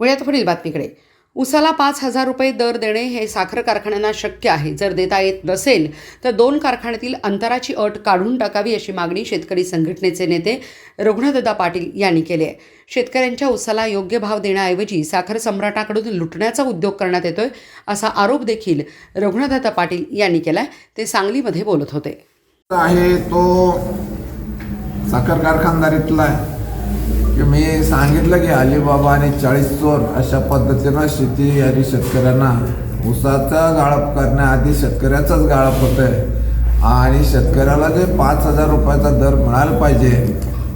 वळूयात पुढील बातमीकडे. उसाला पाच हजार रुपये दर देणे हे साखर कारखान्यांना शक्य आहे. जर देता येत नसेल तर दोन कारखान्यातील अंतराची अट काढून टाकावी अशी मागणी शेतकरी संघटनेचे नेते रघुनाथदा पाटील यांनी केली आहे. शेतकऱ्यांच्या उसाला योग्य भाव देण्याऐवजी साखर सम्राटाकडून लुटण्याचा उद्योग करण्यात येतोय असा आरोप देखील रघुनाथदा पाटील यांनी केलाय. ते सांगलीमध्ये बोलत होते. आहे तो साखर कारखानदारीतला आहे. की मी सांगितलं की अलिबाबा आणि चाळीस चोर अशा पद्धतीनं शेती आणि शेतकऱ्यांना ऊसाचा गाळप करण्याआधी शेतकऱ्याचाच गाळप होतं आहे आणि शेतकऱ्याला जे पाच हजार रुपयाचा दर मिळायला पाहिजे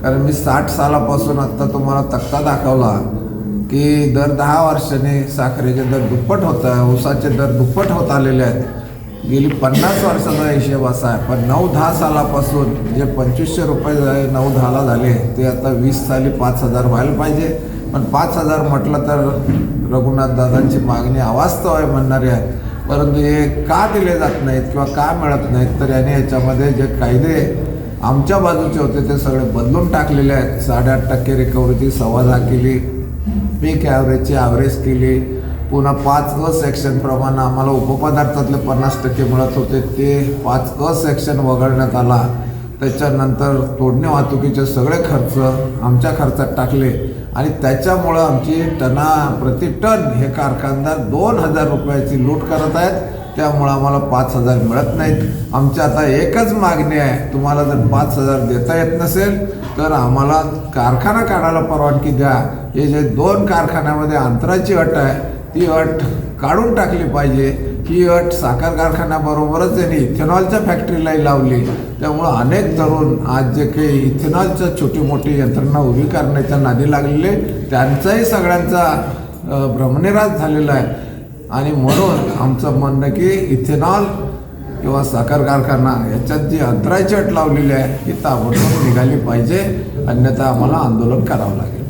कारण मी साठ सालापासून आत्ता तुम्हाला तक्ता दाखवला की दर दहा वर्षांनी साखरेचे दर दुप्पट होत आहे ऊसाचे दर दुप्पट होत आलेले आहेत. गेली पन्नास वर्षाचा हिशेब असा आहे. पण नऊ दहा सालापासून जे पंचवीसशे रुपये झाले नऊ दहाला झाले ते आता वीस साली पाच हजार व्हायला पाहिजे. पण पाच हजार म्हटलं तर रघुनाथ दादांची मागणी अवास्तव आहे म्हणणारी आहे. परंतु हे का दिले जात नाहीत किंवा का मिळत नाहीत तर याने याच्यामध्ये जे कायदे आमच्या बाजूचे होते ते सगळे बदलून टाकलेले आहेत. साडेआठ टक्के रिकव्हरीची सव्वा दहा केली पीक ॲव्हरेजची ॲव्हरेज केली पुन्हा पाच अ सेक्शनप्रमाणे आम्हाला उपपदार्थातले पन्नास टक्के मिळत होते. ते पाच अ सेक्शन वगळण्यात आला. त्याच्यानंतर तोडणी वाहतुकीचे सगळे खर्च आमच्या खर्चात टाकले. आणि त्याच्यामुळं आमची टना प्रति टन हे कारखानदार दोन हजार रुपयाची लूट करत आहेत. त्यामुळं आम्हाला पाच हजार मिळत नाहीत. आमची आता एकच मागणी आहे. तुम्हाला जर पाच हजार देता येत नसेल तर आम्हाला कारखाना काढायला परवानगी द्या. हे जे दोन कारखान्यामध्ये अंतराची अट आहे ती अट काढून टाकली पाहिजे. ही अट साखर कारखान्याबरोबरच त्यांनी इथेनॉलच्या फॅक्टरीलाही लावली. त्यामुळं अनेक तरुण आज जे काही इथेनॉलच्या छोटी मोठी यंत्रणा उभी करण्याच्या नादी लागलेले त्यांचाही सगळ्यांचा अ, भ्रमनिरास झालेला आहे. आणि म्हणून आमचं म्हणणं की इथेनॉल किंवा साखर कारखाना याच्यात जी अंतराची अट लावलेली आहे ही ताबडतोब निघाली पाहिजे. अन्यथा आम्हाला आंदोलन करावं लागेल.